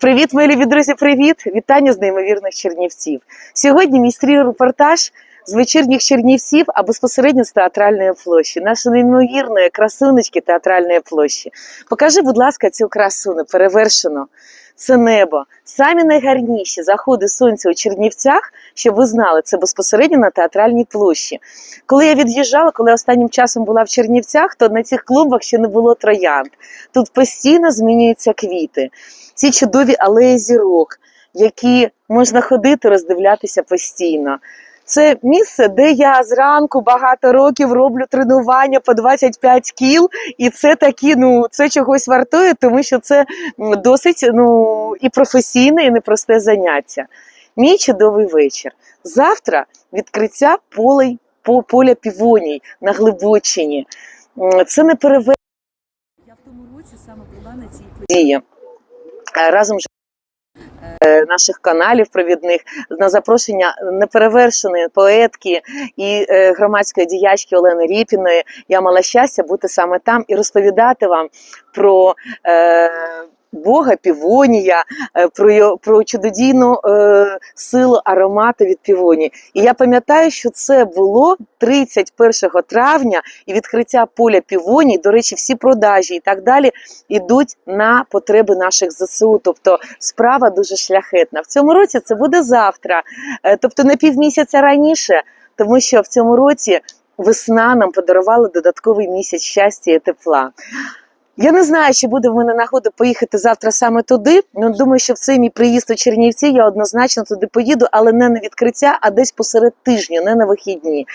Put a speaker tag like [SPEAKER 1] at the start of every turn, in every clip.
[SPEAKER 1] Привіт, мої любі друзі, привіт! Вітання з неймовірних Чернівців. Сьогодні мій стрій репортаж з вечірніх Чернівців, а безпосередньо з театральної площі, нашої неймовірної красунечки театральної площі. Покажи, будь ласка, цю красу неперевершену. Це небо. Самі найгарніші заходи сонця у Чернівцях, щоб ви знали, це безпосередньо на театральній площі. Коли я від'їжджала, коли останнім часом була в Чернівцях, то на цих клумбах ще не було троянд. Тут постійно змінюються квіти. Ці чудові алеї зірок, які можна ходити, роздивлятися постійно. Це місце, де я зранку багато років роблю тренування по 25 кіл, і це такі, ну це чогось вартує, тому що це досить ну і професійне, і непросте заняття. Мій чудовий вечір. Завтра відкриття полей по поля півоній на Глибочині. Це не переведення
[SPEAKER 2] Я в тому році саме була на цій
[SPEAKER 1] події. Е, Разом наших каналів провідних на запрошення неперевершеної поетки і е, громадської діячки Олени Ріпіної я мала щастя бути саме там і розповідати вам про. Бога півонія, е, про, про чудодійну е, силу аромату від півонії. І я пам'ятаю, що це було 31 травня і відкриття поля півоній. До речі, всі продажі і так далі ідуть на потреби наших ЗСУ. Тобто справа дуже шляхетна. В цьому році це буде завтра, е, тобто на півмісяця раніше, тому що в цьому році весна нам подарувала додатковий місяць щастя і тепла. Я не знаю, чи буде в мене нагода поїхати завтра саме туди. Ну думаю, що в цей мій приїзд у Чернівці я однозначно туди поїду, але не на відкриття, а десь посеред тижня, не на вихідні.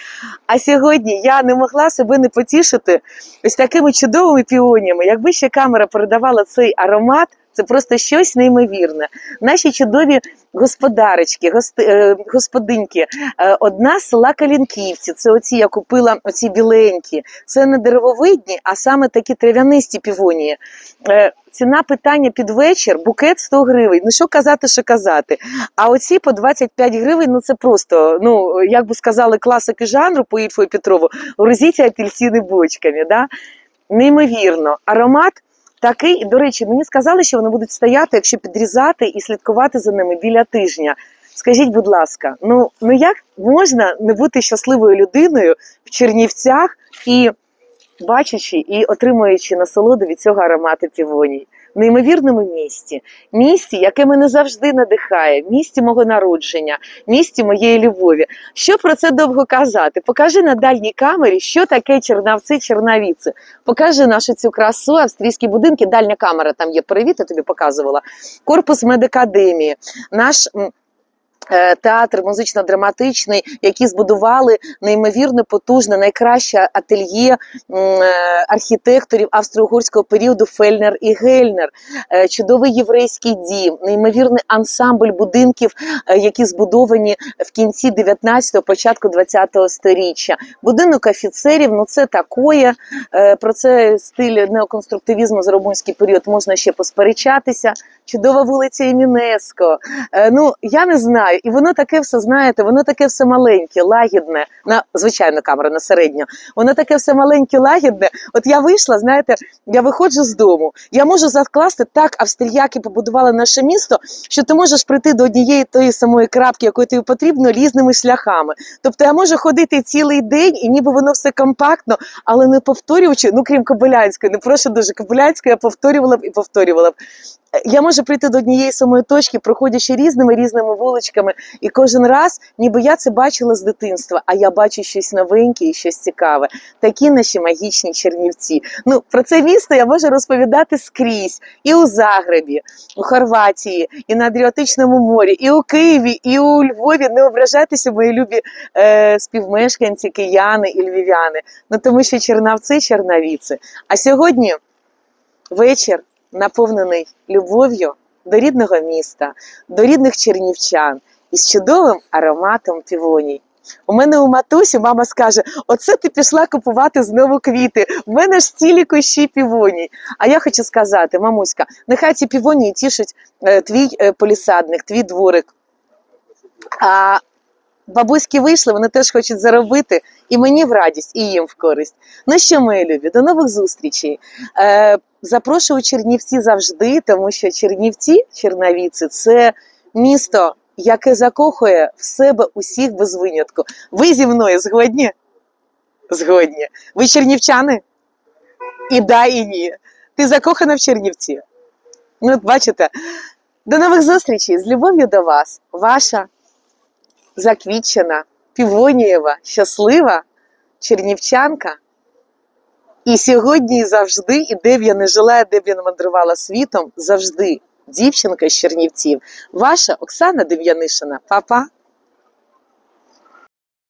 [SPEAKER 1] А сьогодні я не могла себе не потішити ось такими чудовими піоніями. Якби ще камера передавала цей аромат, це просто щось неймовірне. Наші чудові господарочки, гости, е, господинки. Е, одна з села Калінківці. Це оці я купила оці біленькі. Це не деревовидні, а саме такі трав'янисті півонії. Е, ціна питання під вечір, букет 100 гривень. Ну що казати, що казати. А оці по 25 гривень, ну це просто, ну як би сказали класики жанру по Ільфу і Петрову, грузіть апельсини бочками. Да? Неймовірно. Аромат такий, до речі, мені сказали, що вони будуть стояти, якщо підрізати і слідкувати за ними біля тижня. Скажіть, будь ласка, ну, ну як можна не бути щасливою людиною в Чернівцях і бачачи і отримуючи насолоду від цього аромату півоній? Неймовірному місті, місті, яке мене завжди надихає, місті мого народження, місті моєї любові. Що про це довго казати? Покажи на дальній камері, що таке Чернавці, Чернавіці. Покажи нашу цю красу, австрійські будинки. Дальня камера там є. Привіт, я тобі показувала. Корпус медакадемії, наш. Е, Театр музично-драматичний, які збудували неймовірно потужне, найкраще ательє е, архітекторів австро-угорського періоду Фельнер і Гельнер, Е, чудовий єврейський дім, неймовірний ансамбль будинків, які збудовані в кінці 19-го, початку 20-го сторіччя. Будинок офіцерів, ну це такое. Е, Про це стиль неоконструктивізму за румунський період можна ще посперечатися. Чудова вулиця Імінеско. Ну я не знаю, і воно таке все знаєте, воно таке все маленьке, лагідне. На звичайно, камера на середньо. Воно таке все маленьке, лагідне. От я вийшла, знаєте, я виходжу з дому. Я можу закласти так, австріяки побудували наше місто, що ти можеш прийти до однієї тої самої крапки, якої тобі потрібно, різними шляхами. Тобто я можу ходити цілий день, і ніби воно все компактно, але не повторюючи, ну крім Кобилянської, не прошу дуже Кобилянської, я повторювала б і повторювала б. Я можу прийти до однієї самої точки, проходячи різними різними вуличками, і кожен раз, ніби я це бачила з дитинства, а я бачу щось новеньке і щось цікаве. Такі наші магічні чернівці. Ну про це місто я можу розповідати скрізь і у Загребі, у Хорватії, і на Адріатичному морі, і у Києві, і у Львові. Не ображайтеся, мої любі е, співмешканці, кияни і львів'яни. Ну тому що чернавці, чернавіці. А сьогодні вечір наповнений любов'ю до рідного міста, до рідних чернівчан із чудовим ароматом півоній. У мене у матусі мама скаже: Оце ти пішла купувати знову квіти. В мене ж цілі кущі півоній. А я хочу сказати, мамуська, нехай ці півонії тішать е, твій е, полісадник, твій дворик. А бабуськи вийшли, вони теж хочуть заробити, і мені в радість, і їм в користь. Ну що, мої любі, до нових зустрічей. Е, запрошую Чернівці завжди, тому що Чернівці, Чернавіці, це місто, яке закохує в себе усіх без винятку. Ви зі мною згодні? Згодні. Ви чернівчани? І да, і ні. Ти закохана в Чернівці? Ну, бачите. До нових зустрічей з любов'ю до вас. Ваша заквітчена, півонієва, щаслива чернівчанка. І сьогодні і завжди, і де б я не жила, де б я не мандрувала світом, завжди дівчинка з Чернівців. Ваша Оксана Дем'янишина. Па-па.